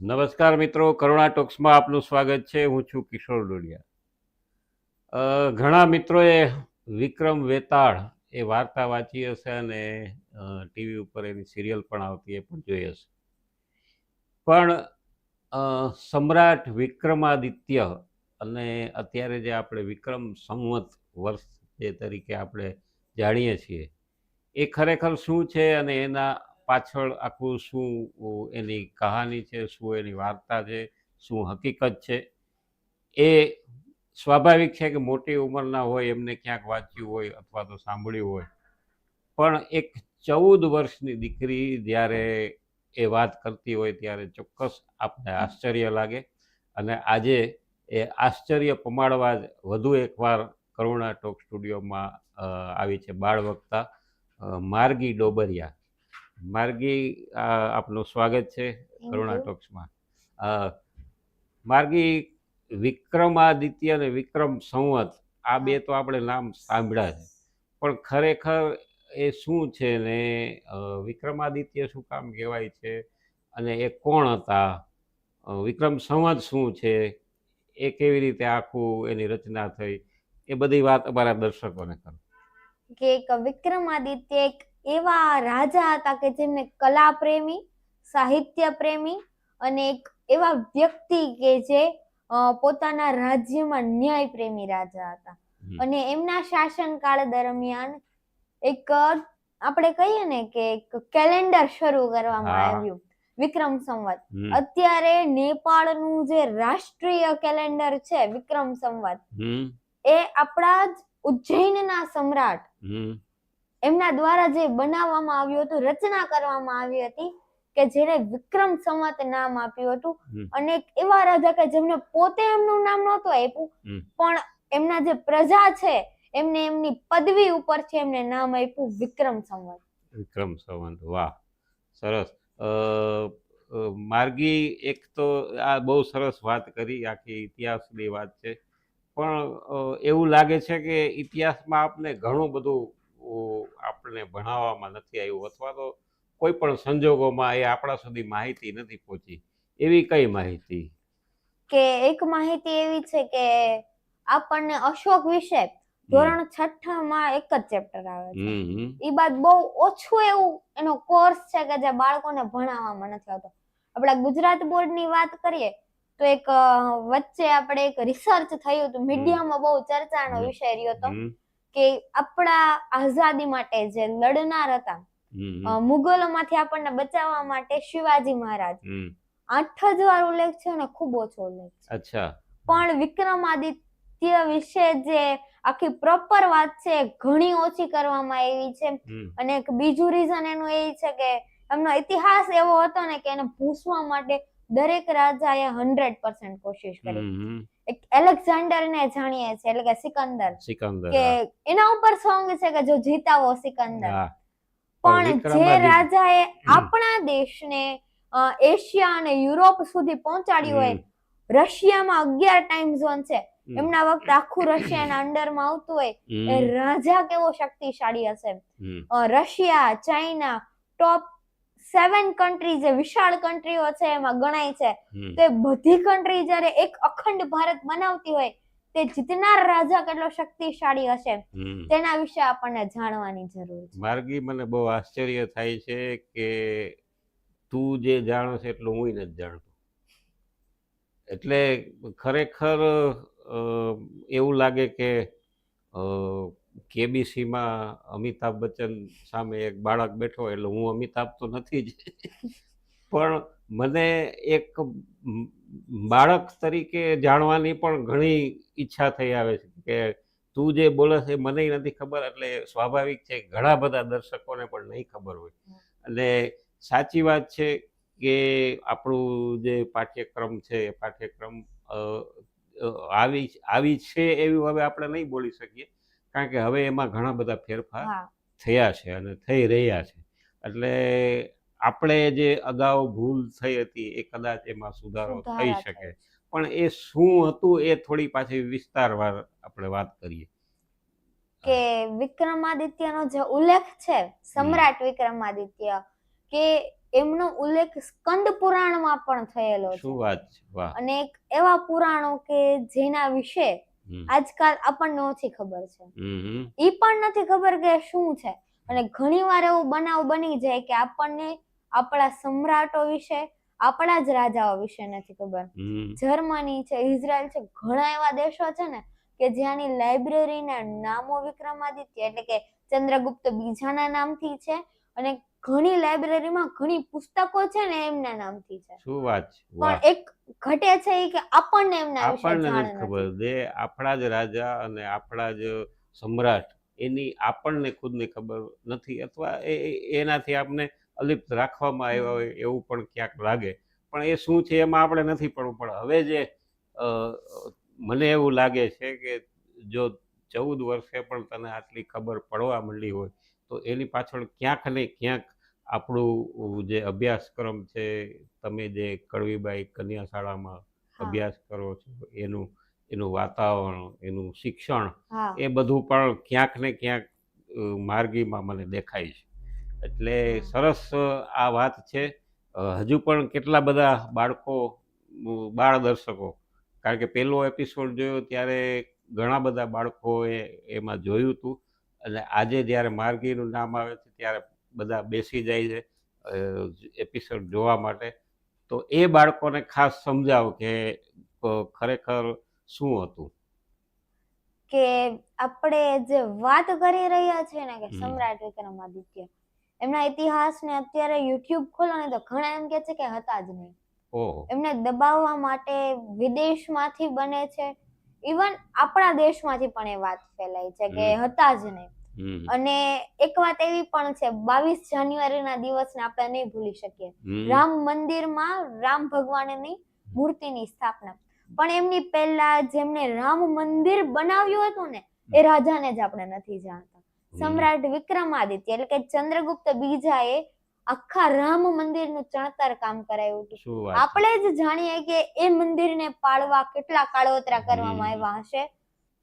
નમસ્કાર મિત્રો, કરુણા ટોક્સમાં આપનું સ્વાગત છે. હું છું કિશોર ડોડિયા. ઘણા મિત્રોએ વિક્રમ વેતાળ એ વાર્તા વાંચી હશે અને ટીવી ઉપર એની સિરિયલ પણ આવતી એ પણ જોઈ હશે. પણ સમ્રાટ વિક્રમાદિત્ય અને અત્યારે જે આપણે વિક્રમ સંવત વર્ષ જે તરીકે આપણે જાણીએ છીએ, એ ખરેખર શું છે અને એના પાછળ આખું શું એની કહાની છે, શું એની વાર્તા છે, શું હકીકત છે, એ સ્વાભાવિક છે કે મોટી ઉંમરના હોય, એમને ક્યાંક વાંચ્યું હોય અથવા તો સાંભળ્યું હોય. પણ એક ચૌદ વર્ષની દીકરી જ્યારે એ વાત કરતી હોય ત્યારે ચોક્કસ આપને આશ્ચર્ય લાગે અને આજે એ આશ્ચર્ય પમાડવા જ વધુ એકવાર કરુણા ટોક સ્ટુડિયોમાં આવી છે બાળ વક્તા માર્ગી ડોબરિયા. માર્ગી આપનું સ્વાગત છે કરુણા ટોક્સમાં. માર્ગી વિક્રમાદિત્ય અને વિક્રમ સંવત આ બે તો આપણે નામ સાંભળ્યા છે. પણ ખરેખર એ શું છે ને વિક્રમાદિત્ય શું કામ કહેવાય છે? અને એ કોણ હતા? વિક્રમ સંવત શું છે? એ કેવી રીતે આખું એની રચના થઈ? એ બધી વાત અમારા દર્શકોને કરો. કે વિક્રમાદિત્ય એક એવા રાજા હતા કે જેમને કલા પ્રેમી સાહિત્ય પ્રેમી અને એક એવા વ્યક્તિ કે જે પોતાના રાજ્યમાં ન્યાય પ્રેમી રાજા હતા. અને એમના શાસનકાળ દરમિયાન એક આપણે કહીએ ને કે એક કેલેન્ડર શરૂ કરવામાં આવ્યું વિક્રમ સંવત. અત્યારે નેપાળનું જે રાષ્ટ્રીય કેલેન્ડર છે વિક્રમ સંવત એ આપણા જ ઉજ્જૈનના સમ્રાટ એમના દ્વારા જે બનાવવામાં આવ્યું હતું રચના કરવામાં આવી હતી કે જેને વિક્રમ સંવત નામ આપ્યું હતું. અને એવા રાજા કે જેમને પોતે એમનું નામ નહોતું આપ્યું પણ એમના જે પ્રજા છે એમને એમની પદવી ઉપરથી એમને નામ આપ્યું વિક્રમ સંવત. વિક્રમ સંવંત વાહ સરસ. માર્ગી એક તો આ બહુ સરસ વાત કરી આખી ઇતિહાસની વાત છે. પણ એવું લાગે છે કે ઇતિહાસમાં આપને ઘણું બધું આપણને ભણાવવામાં નથી આવ્યું અથવા તો કોઈ પણ સંજોગોમાં એ આપણા સુધી માહિતી નથી પહોંચી. એવી કઈ માહિતી? કે એક માહિતી એવી છે કે આપણને અશોક વિશે ધોરણ છઠ્ઠામાં એક જ ચેપ્ટર આવે છે. એ બાદ બહુ ઓછું એવું એનો કોર્સ છે કે જે બાળકોને ભણાવવામાં નથી આવતો. આપણે ગુજરાત બોર્ડની વાત કરીએ તો એક વચ્ચે આપણે એક રિસર્ચ થયું હતું. મીડિયામાં બહુ ચર્ચાનો. વિષય રહ્યો હતો. કે આપણા આઝાદી માટે જે લડનાર હતા મુગલો માંથી આપણને બચાવવા માટે શિવાજી મહારાજ. આઠ જ વાર ઉલ્લેખ છે અને ખૂબ ઓછો ઉલ્લેખ છે. અચ્છા. પણ વિક્રમાદિત્ય વિશે જે આખી પ્રોપર વાત છે ઘણી ઓછી કરવામાં આવી છે. અને એક બીજું રીઝન એનું એ છે કે એમનો ઇતિહાસ એવો હતો ને કે એને ભૂસવા માટે દરેક રાજાએ હંડ્રેડ પર્સન્ટ કોશિશ કરી. એલેક્ઝાન્ડર ને જાણીએ છીએ એટલે કે સિકંદર. સિકંદર કે એના ઉપર સોંગ છે કે જો જીતાવો સિકંદર. પણ જે રાજાએ આપણા દેશને એશિયા અને યુરોપ સુધી પહોંચાડ્યું હોય રશિયામાં અગિયાર ટાઈમ ઝોન છે. એમના વખતે આખું રશિયાના અંડરમાં આવતું હોય એ રાજા કેવો શક્તિશાળી હશે? Russia China top seven country જે વિશાળ કન્ટ્રીઓ છે એમાં ગણાય છે. તે બધી કન્ટ્રી જ્યારે એક અખંડ ભારત બનાવતી હોય તે જીતનાર રાજા કેટલો શક્તિશાળી હશે? તેના વિશે આપણને જાણવાની જરૂર છે. માર્ગી મને બહુ આશ્ચર્ય થાય છે કે તું જે જાણો છે એટલું હું નથી જાણતો. એટલે ખરેખર એવું લાગે કે કેબીસીમાં અમિતાભ બચ્ચન સામે એક બાળક બેઠો એટલે હું અમિતાભ તો નથી જ. પણ મને એક બાળક તરીકે જાણવાની પણ ઘણી ઈચ્છા થઈ આવે છે કે તું જે બોલે છે મને નથી ખબર એટલે સ્વાભાવિક છે ઘણા બધા દર્શકોને પણ નહીં ખબર હોય. અને સાચી વાત છે કે આપણું જે પાઠ્યક્રમ છે એ પાઠ્યક્રમ આવી આવી છે એવી હવે આપણે નહીં બોલી શકીએ. કારણ કે હવે એમાં ઘણા બધા ફેરફાર થયા છે અને થઈ રહ્યા છે. એટલે આપણે જે અગાઉ ભૂલ થઈ હતી એ કદાચ એમાં સુધારો થઈ શકે. પણ એ શું હતું એ થોડી પાછી વિસ્તારવાર આપણે વાત કરીએ. કે વિક્રમાદિત્યનો જે ઉલ્લેખ છે સમ્રાટ વિક્રમાદિત્ય કે એમનો ઉલ્લેખ સ્કંદ પુરાણમાં પણ થયેલો છે. શું વાત છે વાહ. અને એક એવા પુરાણો કે જેના વિશે. આજકાલ આપણને ઓછી ખબર છે. ઈ પણ નથી ખબર કે શું છે. અને ઘણીવાર એવો બનાવ બની જાય કે આપણને આપણા સમ્રાટો વિશે આપણા જ રાજાઓ વિશે નથી ખબર. જર્મની છે ઇઝરાયલ છે ઘણા એવા દેશો છે ને કે જ્યાંની લાઇબ્રેરીના નામો વિક્રમાદિત્ય એટલે કે ચંદ્રગુપ્ત બીજાના નામથી છે અને ઘણી લાઇબ્રેરીમાં ઘણી પુસ્તકો છે ને એમના નામથી છે. શું વાત છે? પણ એક ઘટે છે કે આપણને એમના વિશે આપણને ખબર. દે આપણા જ રાજા અને આપણા જ સમ્રાટ એની આપણને ખુદને ખબર નથી અથવા એ એનાથી આપને અલિપ્ત રાખવામાં આવ્યા હોય એવું પણ ક્યાંક લાગે. પણ એ શું છે એમાં આપણે નથી પડવું. પણ હવે જે મને એવું લાગે છે કે જો ચૌદ વર્ષે પણ તને આટલી ખબર પડવા માંડી હોય તો એની પાછળ ક્યાંક ને ક્યાંક આપણું જે અભ્યાસક્રમ છે તમે જે કડવીબાઈ કન્યા શાળામાં અભ્યાસ કરો છો એનું એનું વાતાવરણ એનું શિક્ષણ એ બધું પણ ક્યાંક ને ક્યાંક માર્ગીમાં મને દેખાય છે. એટલે સરસ આ વાત છે. હજુ પણ કેટલા બધા બાળકો બાળ દર્શકો કારણ કે પહેલો એપિસોડ જોયો ત્યારે ઘણા બધા બાળકોએ એમાં જોયું હતું અને આજે જ્યારે માર્ગીનું નામ આવે છે ત્યારે બધા બેસી જાય છે એપિસોડ જોવા માટે. તો એ બાળકોને ખાસ સમજાવો કે ખરેખર શું હતું? કે આપણે જે વાત કરી રહ્યા છે ને કે. સમ્રાટ વિક્રમાદિત્ય એમના ઇતિહાસને અત્યારે યુટ્યુબ ખોલો ને તો ઘણા એમ કે છે કે હતા જ નહીં. એમને દબાવવા માટે વિદેશમાંથી બને છે. ઇવન આપણા દેશમાંથી પણ એ વાત ફેલાય છે કે હતા જ નહીં. અને એક વાત એવી પણ છે બાવીસ જાન્યુઆરીના દિવસને આપણે નહીં ભૂલી શકીએ. રામ મંદિરમાં રામ ભગવાનની મૂર્તિની સ્થાપના. પણ એમની પહેલા જેમને રામ મંદિર બનાવ્યું હતું ને એ રાજાને જ આપણે નથી જાણતા. સમ્રાટ વિક્રમાદિત્ય એટલે કે ચંદ્રગુપ્ત બીજાએ આખા રામ મંદિરનું ચણતર કામ કરાયું હતું? આપણે જ જાણીએ કે એ મંદિરને પાળવા કેટલા કાળોતરા કરવામાં આવ્યા હશે.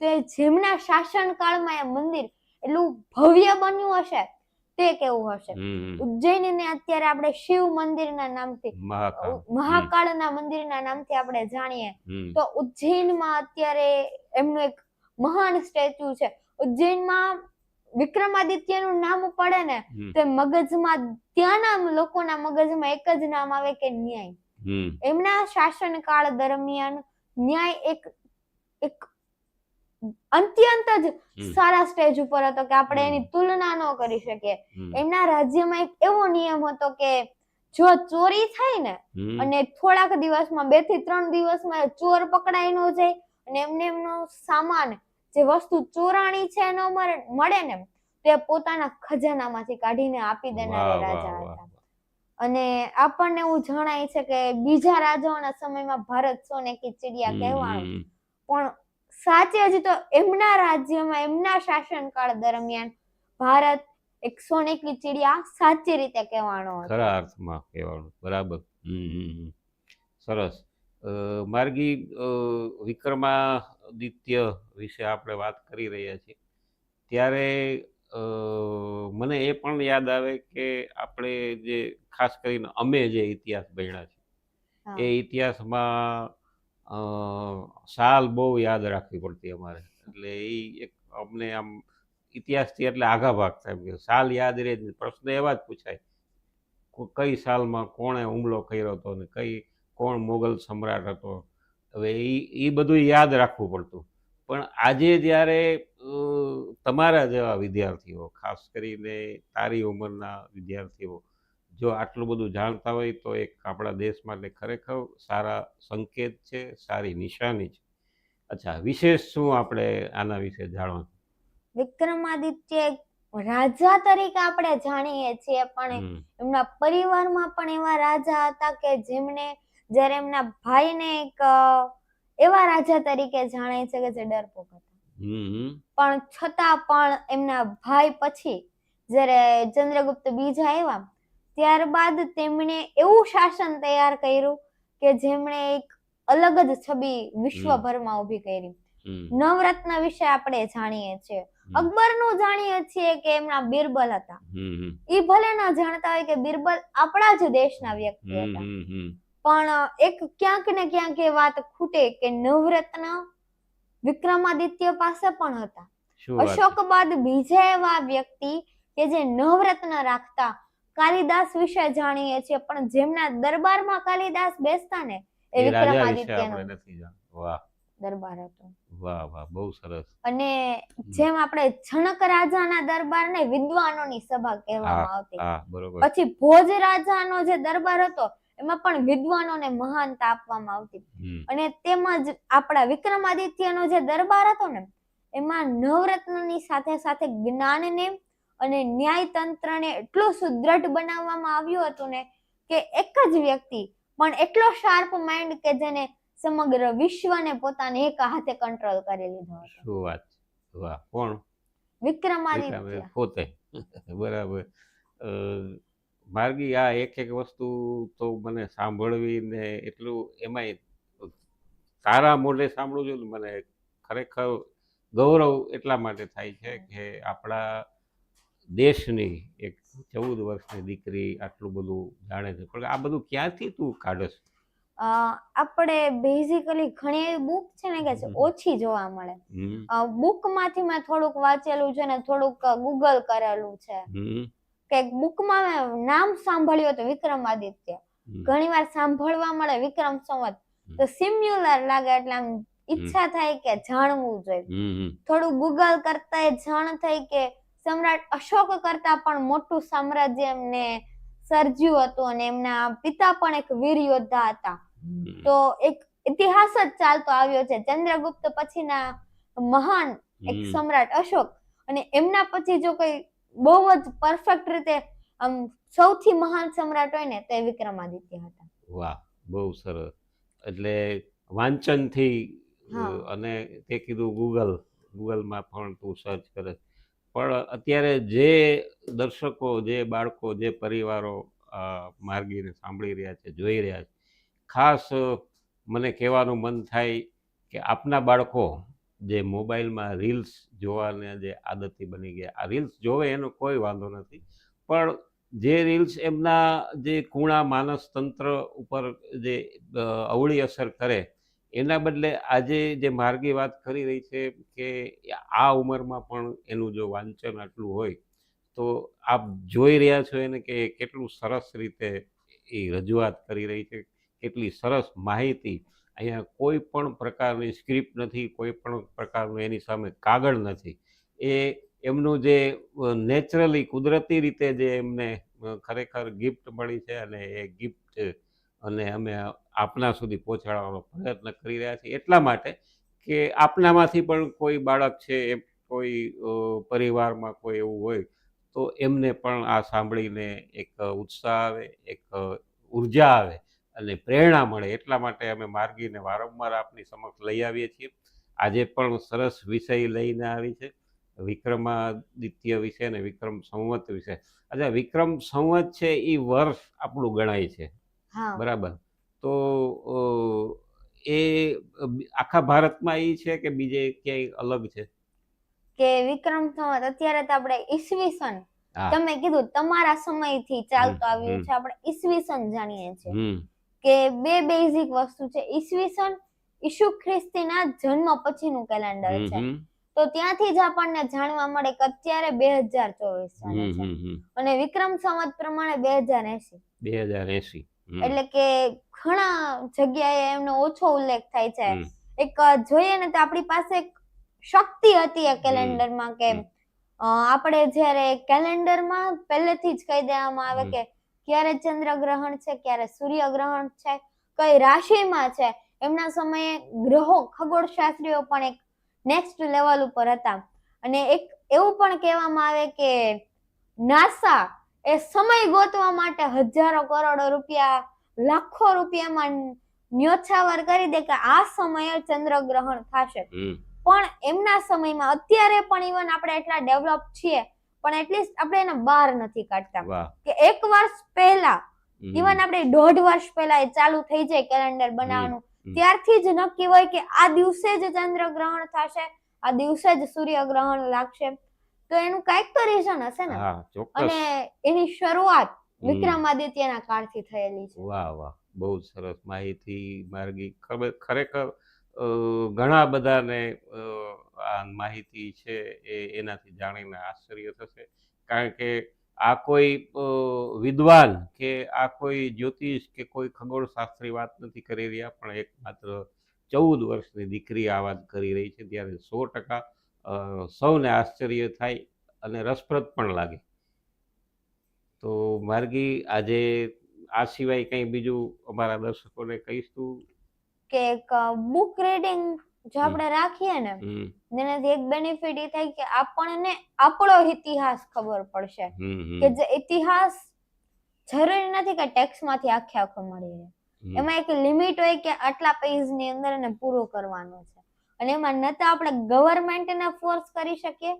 તો જેમના જેમના શાસનકાળમાં એ મંદિર એટલું ભવ્ય બન્યું હશે તે કેવું હશે? ઉજ્જૈન ને અત્યારે આપણે શિવ મંદિરના નામથી મહાકાળ ના મંદિર ના નામથી આપણે જાણીએ. તો ઉજ્જૈનમાં અત્યારે એમનું એક મહાન સ્ટેચ્યુ છે. ઉજ્જૈનમાં વિક્રમાદિત્ય વિક્રમાદિત્યનું નામ પડે ને. તો મગજમાં ત્યાંના લોકોના મગજમાં એક જ નામ આવે કે ન્યાય. એમના શાસનકાળ દરમિયાન ન્યાય એક એક અત્યંત જ સારા સ્ટેજ ઉપર હતો કે આપણે એની તુલના ન કરી શકીએ. એમના રાજ્યમાં એક એવો નિયમ હતો કે જો ચોરી થાય ને અને થોડાક દિવસમાં બેથી ત્રણ દિવસમાં ચોર પકડાઈ ન જાય અને એમને એમનો સામાન જે વસ્તુ ચોરાણી છે ન મળે ને તે પોતાના ખજાનામાંથી કાઢીને આપી દેનારા રાજા હતા. અને આપણને એવું જણાય છે કે બીજા રાજાઓના સમયમાં ભારત સોને કી ચિડિયા. કહેવાનું પણ સાચે જ તો એમના રાજ્યમાં એમના શાસનકાળ દરમિયાન ભારત એક સોને ચીડિયા સાચી રીતે કહેવાનો ખરા અર્થમાં કહેવાનું બરાબર. સરસ. માર્ગી વિક્રમાદિત્ય વિશે આપણે વાત કરી રહ્યા છીએ. ત્યારે મને એ પણ યાદ આવે કે આપણે જે ખાસ કરીને અમે જે ઇતિહાસ ભણ્યા છે એ ઇતિહાસમાં સાલ બહુ યાદ રાખવી પડતી અમારે. એટલે એ એક અમને આમ ઇતિહાસથી એટલે આઘા ભાગ થાય કે સાલ યાદ રહે પ્રશ્ન એવા જ પૂછાય કઈ સાલમાં કોણે હુમલો કર્યો હતો ને કઈ, કોણ મોગલ સમ્રાટ હતો? હવે એ એ બધું યાદ રાખવું પડતું. પણ આજે જ્યારે તમારા જેવા વિદ્યાર્થીઓ, ખાસ કરીને તારી ઉંમરના વિદ્યાર્થીઓ જો આટલું બધું જાણતા હોય તો એક આપણા દેશ માટે ખરેખર સારા સંકેત છે સારી નિશાની છે. અચ્છા વિશેષ શું આપણે આના વિશે જાણવા વિક્રમાદિત્ય એક રાજા તરીકે આપણે જાણીએ છીએ પણ એમના પરિવારમાં પણ એવા રાજા હતા કે જેમને જ્યારે એમના ભાઈને એક એવા રાજા તરીકે જાણે છે કે જે ડરપોક હતા. પણ છતાં પણ એમના ભાઈ પછી જ્યારે ચંદ્રગુપ્ત બીજા આવ્યા ત્યારબાદ તેમણે એવું શાસન તૈયાર કર્યું કે જેમણે એક અલગ જ છબી વિશ્વભરમાં ઊભી કરી. નવરત્ન વિશે આપણે જાણીએ છીએ. અકબરનું જાણીએ છીએ કે એમના બિરબલ હતા. એ ભલે ન જાણતા હોય કે બિરબલ આપણા જ દેશના વ્યક્તિ હતા. પણ એક ક્યાંક ને ક્યાંક એ વાત ખૂટે કે નવરત્ન વિક્રમાદિત્ય પાસે પણ હતા? અશોક બાદ બીજા એવા વ્યક્તિ કે જે નવરત્ન રાખતા કાલિદાસ વિશે જાણીએ છીએ પણ જેમના દરબારમાં કાલિદાસ બેસતા ને એ વિક્રમાદિત્યનો દરબાર હતો. વાહ વાહ બહુ સરસ. અને જેમ આપણે જનક રાજાના દરબારને વિદ્વાનોની સભા કહેવામાં આવતી. પછી ભોજ રાજાનો જે દરબાર હતો એમાં પણ વિદ્વાનોને મહાનતા આપવામાં આવતી. અને તેમજ આપણા વિક્રમાદિત્યનો જે દરબાર હતો ને એમાં નવરત્નની સાથે સાથે જ્ઞાનને અને ન્યાય તંત્રને એટલું સુદ્રઢ બનાવવામાં આવ્યું હતું ને કે એક જ વ્યક્તિ પણ એટલો શાર્પ માઇન્ડ કે જેને સમગ્ર વિશ્વને પોતાને એક હાથે કંટ્રોલ કરી લીધો હતો. શું વાત વાહ કોણ? વિક્રમાદિત્ય. પોતે. બરાબર. માર્ગી આ એક એક વસ્તુ તો મને સાંભળવી ને એટલું એમાંય તારા મોઢે સાંભળું છું મને ખરેખર ગૌરવ એટલા માટે થાય છે કે આપણા દેશની એક ચૌદ વર્ષની દીકરી આટલું બધું જાણે છે. પણ આ બધું ક્યાંથી તું કાઢસ આપણે બેઝિકલી ઘણી એવી બુક છે ને કે ઓછી જોવા મળે. બુક બુકમાંથી મેં થોડુંક વાંચેલું છે ને થોડુંક ગૂગલ કરેલું છે. કે બુકમાં મેં નામ સાંભળ્યું હતું વિક્રમાદિત્ય. ઘણી ઘણીવાર સાંભળવા મળે વિક્રમ સંવત. તો સિમ્યુલર લાગે એટલે આમ ઈચ્છા થાય કે જાણવું જોઈએ. થોડું ગૂગલ કરતા જાણ થઈ કે સમ્રાટ અશોક કરતા પણ મોટું સામ્રાજ્ય એમને સર્જ્યું હતું અને એમના પિતા પણ એક વીર યોદ્ધા હતા. તો એક ઇતિહાસ જ ચાલતો આવ્યો છે. ચંદ્રગુપ્ત પછીના મહાન એક સમ્રાટ અશોક અને એમના પછી જો કોઈ બહુ જ પરફેક્ટ રીતે આમ સૌથી મહાન સમ્રાટ હોય ને તો એ વિક્રમાદિત્ય હતા. વાહ બહુ સરસ. એટલે વાંચનથી. અને તે કીધું ગૂગલ ગૂગલમાં પણ તું સર્ચ કરે. પણ અત્યારે જે દર્શકો, જે બાળકો, જે પરિવારો માર્ગીને સાંભળી રહ્યા છે, જોઈ રહ્યા છે, ખાસ મને કહેવાનું મન થાય કે આપના બાળકો જે મોબાઈલમાં રીલ્સ જોવાને જે આદતથી બની ગયા, આ રીલ્સ જોવે એનો કોઈ વાંધો નથી, પણ જે રીલ્સ એમના જે કુણા માનસ તંત્ર ઉપર જે અવળી અસર કરે એના બદલે આજે જે માર્ગી વાત કરી રહી છે કે આ ઉંમરમાં પણ એનું જો વાંચન આટલું હોય, તો આપ જોઈ રહ્યા છો એને કે કેટલું સરસ રીતે એ રજૂઆત કરી રહી છે, કેટલી સરસ માહિતી. અહીંયા કોઈ પણ પ્રકારની સ્ક્રિપ્ટ નથી, કોઈ પણ પ્રકારનું એની સામે કાગળ નથી. એ એમનું જે નેચરલી કુદરતી રીતે જે એમને ખરેખર ગિફ્ટ મળી છે અને એ ગિફ્ટ અને અમે આપના સુધી પહોંચાડવાનો પ્રયત્ન કરી રહ્યા છીએ. એટલા માટે કે આપનામાંથી પણ કોઈ બાળક છે એ કોઈ પરિવારમાં કોઈ એવું હોય, તો એમને પણ આ સાંભળીને એક ઉત્સાહ આવે, એક ઊર્જા આવે અને પ્રેરણા મળે. એટલા માટે અમે માર્ગીને વારંવાર આપની સમક્ષ લઈ આવીએ છીએ. આજે પણ સરસ વિષય લઈને આવી છે. વિક્રમાદિત્ય વિશે અને વિક્રમ સંવત વિશે. અચ્છા, વિક્રમ સંવત છે એ વર્ષ આપણું ગણાય છે. બરાબર. તો એ આખા ભારતમાં એ છે કે બીજે ક્યાંય અલગ છે? કે વિક્રમ સંવત અત્યારે તો આપણે ઈસવીસન તમે કીધું તમારા સમયથી ચાલતો આવ્યું છે આપણે ઈસવીસન જાણીએ છીએ. કે બે બેઝિક વસ્તુ છે ઈસવીસન ઈસુ ખ્રિસ્તીના જન્મ પછીનું કેલેન્ડર છે. તો ત્યાંથી જ આપણને જાણવા મળે કે અત્યારે બે હજાર ચોવીસ અને વિક્રમ સંવત પ્રમાણે બે હજાર એસી બે હજાર એસી એટલે કે ઘણા જગ્યાએ એમનો ઓછો ઉલ્લેખ થાય છે. એક જોઈએ ને તો આપણી પાસે એક શક્તિ હતી એ કેલેન્ડરમાં કે આપણે જ્યારે કેલેન્ડરમાં પહેલેથી જ કહી દેવામાં આવે કે ક્યારે ચંદ્રગ્રહણ છે ક્યારે સૂર્યગ્રહણ છે કઈ રાશિમાં છે એમના સમયે ગ્રહો ખગોળશાસ્ત્રીઓ પણ એક નેક્સ્ટ લેવલ ઉપર હતા. અને એક એવું પણ કહેવામાં આવે કે નાસા એ સમય ગોતવા માટે હજારો કરોડો રૂપિયા લાખો રૂપિયામાં ન્યોછાવર કરી દે કે આ સમયે ચંદ્રગ્રહણ થશે. પણ એમના સમયમાં અત્યારે પણ ઇવન આપણે એટલા ડેવલપ છીએ પણ એટલીસ્ટ આપણે એને બહાર નથી કાઢતા. કે એક વર્ષ પહેલા ઇવન આપણે દોઢ વર્ષ પહેલા એ ચાલુ થઈ જાય કેલેન્ડર બનાવવાનું. ત્યારથી જ નક્કી હોય કે આ દિવસે જ ચંદ્રગ્રહણ થશે આ દિવસે જ સૂર્યગ્રહણ લાગશે. તો એનું કાંઈક તો રીઝન હશે ને. હા ચોક્કસ. અને એની શરૂઆત વિક્રમાદિત્યના કાળથી થયેલી છે. વાહ વાહ. બહુ સરસ માહિતી માર્ગી. ખરેખર ઘણા બધાને આ માહિતી છે એ એનાથી જાણીને આશ્ચર્ય થશે. કારણ કે આ કોઈ વિદ્વાન કે આ કોઈ જ્યોતિષ કે કોઈ ખગોળશાસ્ત્રી વાત નથી કરી રહ્યા પણ એક માત્ર ચૌદ વર્ષની દીકરી આ વાત કરી રહી છે ત્યારે સો ટકા સૌને આશ્ચર્ય થાય અને રસપ્રદ પણ લાગે. તો માર્ગી આજે આ સિવાય કંઈ બીજું અમારા દર્શકોને કહીશ તું? કે એક બુક રીડિંગ જો આપણે રાખીએ ને એનાથી એક બેનિફિટ એ થાય કે આપણને આપણો ઇતિહાસ ખબર પડશે. કે જે ઇતિહાસ જરૂરી નથી કે ટેક્સ્ટમાંથી આખે આખો મળી રહે. એમાં એક લિમિટ હોય કે આટલા પેજની અંદર એને પૂરો કરવાનો છે. અને એમાં ન તો આપણે ગવર્મેન્ટને ફોર્સ કરી શકીએ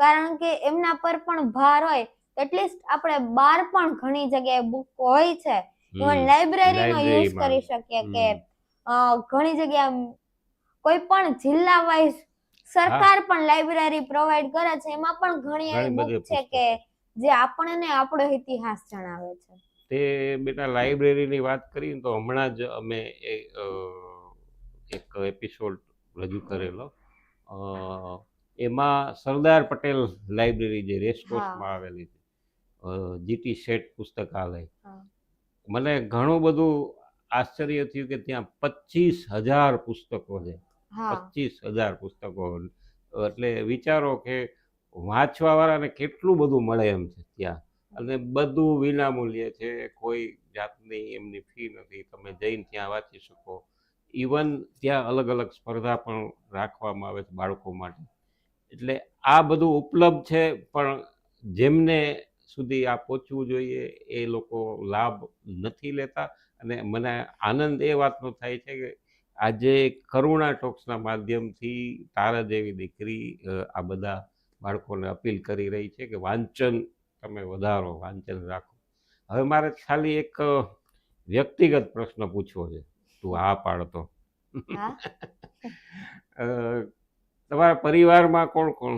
કારણ કે એમના પર પણ ભાર હોય. એટલીસ્ટ આપણે બહાર પણ ઘણી જગ્યાએ બુક હોય છે. ઇવન લાઇબ્રેરીનો યુઝ કરી શકીએ કે ઘણી જગ્યા કોઈ પણ જિલ્લા વાઇઝ સરકાર પણ લાઇબ્રેરી પ્રોવાઈડ કરે છે. એમાં પણ ઘણી એવી બુક છે કે જે આપણને આપણો ઇતિહાસ જણાવે છે. તે બેટા લાઇબ્રેરીની વાત કરી તો હમણાં જ અમે એક એપિસોડ રજૂ કરેલો. અ, એમાં સરદાર પટેલ લાઇબ્રેરી જે રેસકોર્સમાં આવેલી છે જીટી શેઠ પુસ્તકાલય. મને ઘણું બધું આશ્ચર્ય થયું કે ત્યાં પચીસ હજાર પુસ્તકો છે. પચીસ હજાર પુસ્તકો. એટલે વિચારો કે વાંચવાવાળાને કેટલું બધું મળે એમ છે ત્યાં. અને બધું વિનામૂલ્યે છે. કોઈ જાતની એમની ફી નથી. તમે જઈને ત્યાં વાંચી શકો. ઇવન ત્યાં અલગ અલગ સ્પર્ધા પણ રાખવામાં આવે છે બાળકો માટે. એટલે આ બધું ઉપલબ્ધ છે, પણ જેમને સુધી આ પહોંચવું જોઈએ, એ લોકો લાભ નથી લેતા. અને મને આનંદ એ વાતનો થાય છે કે આજે કરુણા ટોક્સના માધ્યમથી તારા જેવી દીકરી આ બધા બાળકોને અપીલ કરી રહી છે કે વાંચન તમે વધારો, વાંચન રાખો. હવે મારે ખાલી એક વ્યક્તિગત પ્રશ્ન પૂછવો છે. તું આ પાડતો. તમારા પરિવારમાં કોણ કોણ?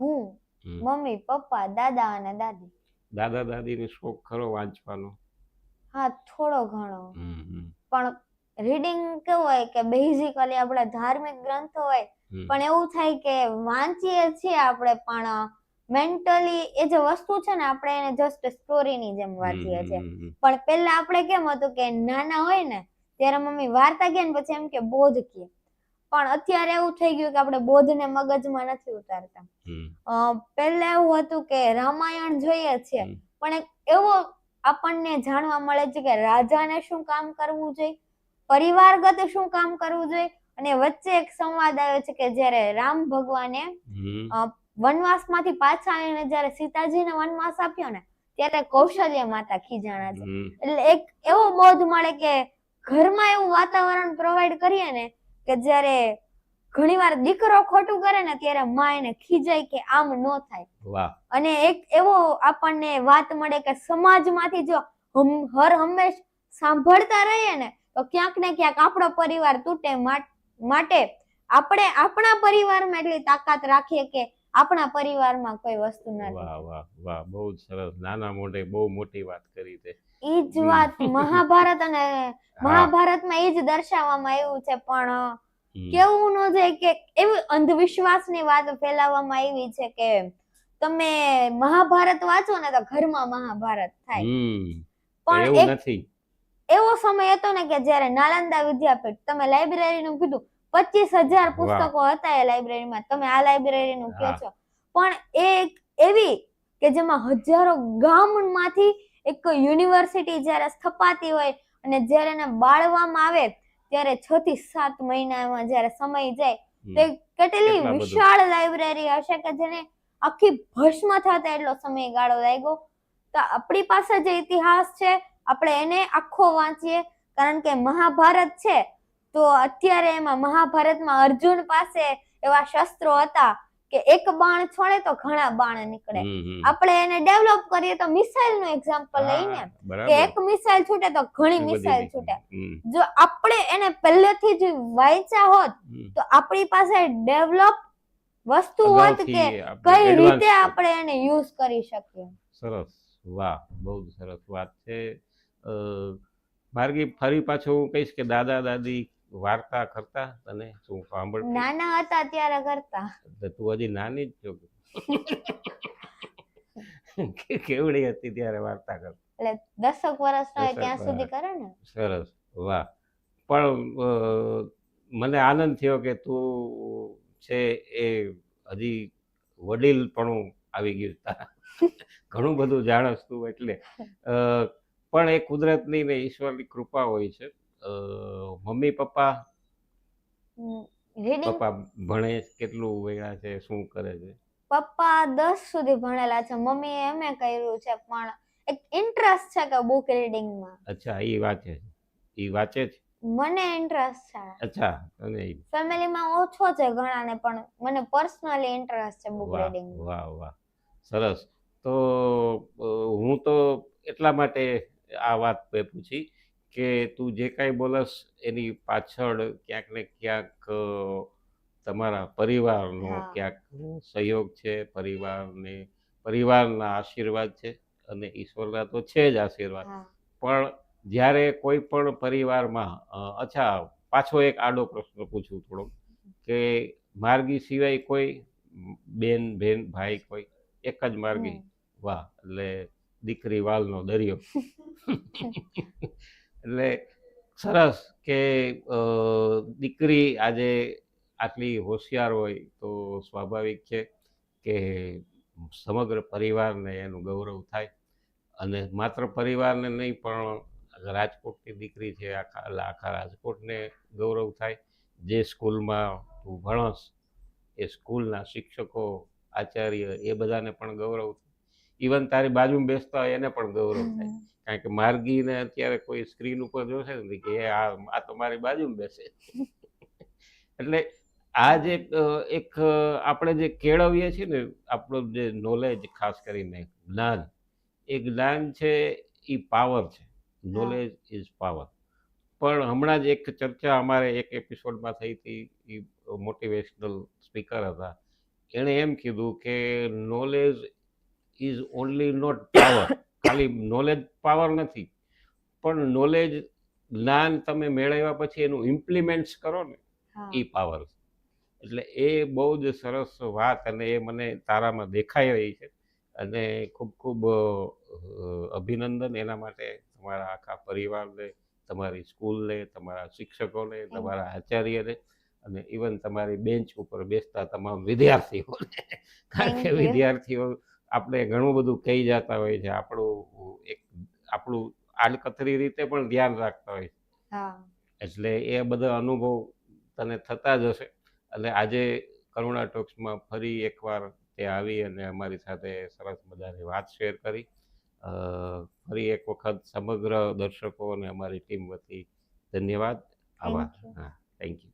હું મમ્મી પપ્પા દાદા અને દાદી. દાદા દાદીને શોખ ખરો વાંચવાનો? હા થોડો ઘણો. પણ રીડિંગ કેવું હોય કે બેઝિકલી આપણા ધાર્મિક ગ્રંથો હોય પણ એવું થાય કે વાંચીએ છીએ આપણે પણ મેન્ટલી એ જે વસ્તુ છે ને આપણે એને જસ્ટ સ્ટોરીની જેમ વાંચીએ છીએ. પણ પહેલા આપણે કેમ હતું કે નાના હોય ને ત્યારે મમ્મી વાર્તા કે ને પછી એમ કે બોધ કે. પણ અત્યારે એવું થઈ ગયું કે આપણે બોધને મગજમાં નથી ઉતારતા. પહેલા એવું હતું કે રામાયણ જોઈએ છે પણ એવો આપણને જાણવા મળે છે કે રાજાને શું કામ કરવું જોઈએ પરિવારગત શું કામ કરવું જોઈએ અને વચ્ચે એક સંવાદ આવ્યો છે કે જ્યારે રામ ભગવાને વનવાસમાંથી વનવાસમાંથી પાછા આવીને જ્યારે સીતાજીને વનવાસ આપ્યો ને ત્યારે કૌશલ્ય માતા ખીજાણા છે. એટલે એક એવો બોધ મળે કે ઘરમાં એવું વાતાવરણ પ્રોવાઈડ કરીએ ને કે જ્યારે ઘણીવાર દીકરો ખોટું કરે ને ત્યારે માં એને ખીજાય કે આમ ન થાય. અને એક એવો આપણને વાત મળે કે સમાજમાંથી જો હર હંમેશ સાંભળતા રહીએ ને તો ક્યાંક ને ક્યાંક આપણો પરિવાર તૂટે માટે આપણે આપણા પરિવારમાં એટલી તાકાત રાખીએ કે આપણા પરિવારમાં કોઈ વસ્તુ ના વાહ વાહ વાહ. બહુ જ સરસ. નાના મોઢે બહુ મોટી વાત કરી તે. ઈ જ વાત મહાભારત અને મહાભારતમાં એ જ દર્શાવવામાં આવ્યું છે પણ કેવું ન જાય કે એવી અંધવિશ્વાસની વાત ફેલાવવામાં આવી છે કે તમે મહાભારત વાંચો ને તો ઘરમાં મહાભારત થાય. પણ એવું નથી. એવો સમય હતો ને કે જ્યારે નાલંદા વિદ્યાપીઠ તમે લાઇબ્રેરીનું કીધું પચીસ હજાર પુસ્તકો હતા એ લાઇબ્રેરીમાં તમે આ લાઇબ્રેરીનું કહો. છો. પણ એ એક એવી કે જેમાં હજારો ગામમાંથી એક યુનિવર્સિટી જ્યારે સ્થપાતી હોય અને જ્યારે એને બાળવામાં આવે ત્યારે છ થી સાત મહિનામાં જ્યારે સમય જાય. તો કેટલી વિશાળ લાઇબ્રેરી હશે કે જેને આખી ભસ્મ થતા એટલો સમયગાળો લાગ્યો? તો આપણી પાસે જે ઇતિહાસ છે આપણે એને આખો વાંચીએ. કારણ કે મહાભારત છે તો અત્યારે એમાં મહાભારતમાં અર્જુન પાસે એવા શસ્ત્રો હતા. કે એક બાણ છોડે તો ઘણા બાણ નીકળે. આપણે એને ડેવલપ કરીએ તો મિસાઇલનું એક્ઝામ્પલ લઈને કે એક મિસાઇલ છૂટે તો ઘણી મિસાઇલ છૂટે. જો આપણે એને પહેલેથી જ વાંચ્યા હોત તો આપણી પાસે ડેવલપ વસ્તુ હોત કે કઈ રીતે આપણે એને યુઝ કરી શકીએ. સરસ. વાહ બહુ સરસ વાત છે. માર્ગી ફરી પાછું હું કહીશ કે દાદા દાદી વાર્તા કરતા તને શું સાંભળ નાના હતા ત્યારે કરતા. તું હજી નાની જ છો કેવડી હતી ત્યારે વાર્તા કરતા? એટલે દસક વર્ષ હોય ત્યાં સુધી કરે ને? સરસ વાહ. પણ મને આનંદ થયો કે તું છે એ હજી વડીલ પણ આવી ગયું તારા ઘણું બધું જાણસ તું એટલે. પણ એ કુદરતની ને ઈશ્વરની કૃપા હોય છે. Mummy papa? પપ્પા ભણે કેટલું વેળા છે? શું કરે છે? પપ્પા દસ સુધી ભણેલા છે. મમ્મી એમએ કર્યું છે પણ એક ઇન્ટરેસ્ટ છે કે બુક રીડિંગમાં અચ્છા એ વાંચે છે. એ વાંચે છે? મને ઇન્ટરેસ્ટ છે. અચ્છા ઈ ફેમિલીમાં ઓછો છે ઘણાને પણ મને પર્સનલી ઇન્ટરેસ્ટ છે બુક રીડિંગ વાહ વાહ. સરસ. તો હું તો એટલા માટે આ વાત પૂછી. કે તું જે કાંઈ બોલસ એની પાછળ ક્યાંક ને ક્યાંક તમારા પરિવારનો ક્યાંક સહયોગ છે પરિવારને પરિવારના આશીર્વાદ છે અને ઈશ્વરના તો છે જ આશીર્વાદ. પણ જ્યારે કોઈ પણ પરિવારમાં અચ્છા પાછો એક આડો પ્રશ્ન પૂછું થોડો કે માર્ગી સિવાય કોઈ બેન બેન ભાઈ કોઈ એક જ માર્ગી વાહ એટલે દીકરી વાલનો દરિયો. એટલે સરસ કે દીકરી આજે આટલી હોશિયાર હોય તો સ્વાભાવિક છે કે સમગ્ર પરિવારને એનું ગૌરવ થાય. અને માત્ર પરિવારને નહીં, પણ રાજકોટની દીકરી છે, આખા આખા રાજકોટને ગૌરવ થાય. જે સ્કૂલમાં તું ભણસ, એ સ્કૂલના શિક્ષકો, આચાર્ય એ બધાને પણ ગૌરવ ઇવન તારી બાજુમાં બેસતા હોય એને પણ ગૌરવ થાય. કારણ કે માર્ગીને અત્યારે કોઈ સ્ક્રીન ઉપર જોશે ને કે આ આ તો મારી બાજુમાં બેસે. એટલે આ જે એક આપણે જે કેળવીએ છીએ ને આપણું જે નોલેજ ખાસ કરીને જ્ઞાન એ જ્ઞાન છે એ પાવર છે. નોલેજ ઇઝ પાવર પણ હમણાં જ એક ચર્ચા અમારે એક એપિસોડમાં થઈ હતી એ મોટિવેશનલ સ્પીકર હતા. એણે એમ કીધું કે knowledge is only not power ખાલી નોલેજ પાવર નથી. પણ નોલેજ જ્ઞાન તમે મેળવ્યા પછી એનું ઇમ્પ્લિમેન્ટ્સ કરો ને એ પાવર એટલે એ બહુ જ સરસ વાત અને એ મને તારામાં દેખાઈ રહી છે. અને ખૂબ ખૂબ અભિનંદન એના માટે તમારા આખા પરિવારને તમારી સ્કૂલને તમારા શિક્ષકોને તમારા આચાર્યને અને ઇવન તમારી બેન્ચ ઉપર બેસતા તમામ વિદ્યાર્થીઓને. કારણ કે વિદ્યાર્થીઓ આપણે ઘણું બધું કહી જતા હોય છે. આપણું એક આપણું આડકતરી રીતે પણ ધ્યાન રાખતા હોય છે. એટલે એ બધા અનુભવ તને થતા જ હશે. એટલે આજે કરુણા ટોક્સમાં ફરી એકવાર તે આવી અને અમારી સાથે સરસ મજાની વાત શેર કરી. ફરી એક વખત સમગ્ર દર્શકો અને અમારી ટીમ વતી ધન્યવાદ. આભાર. હા થેન્ક યુ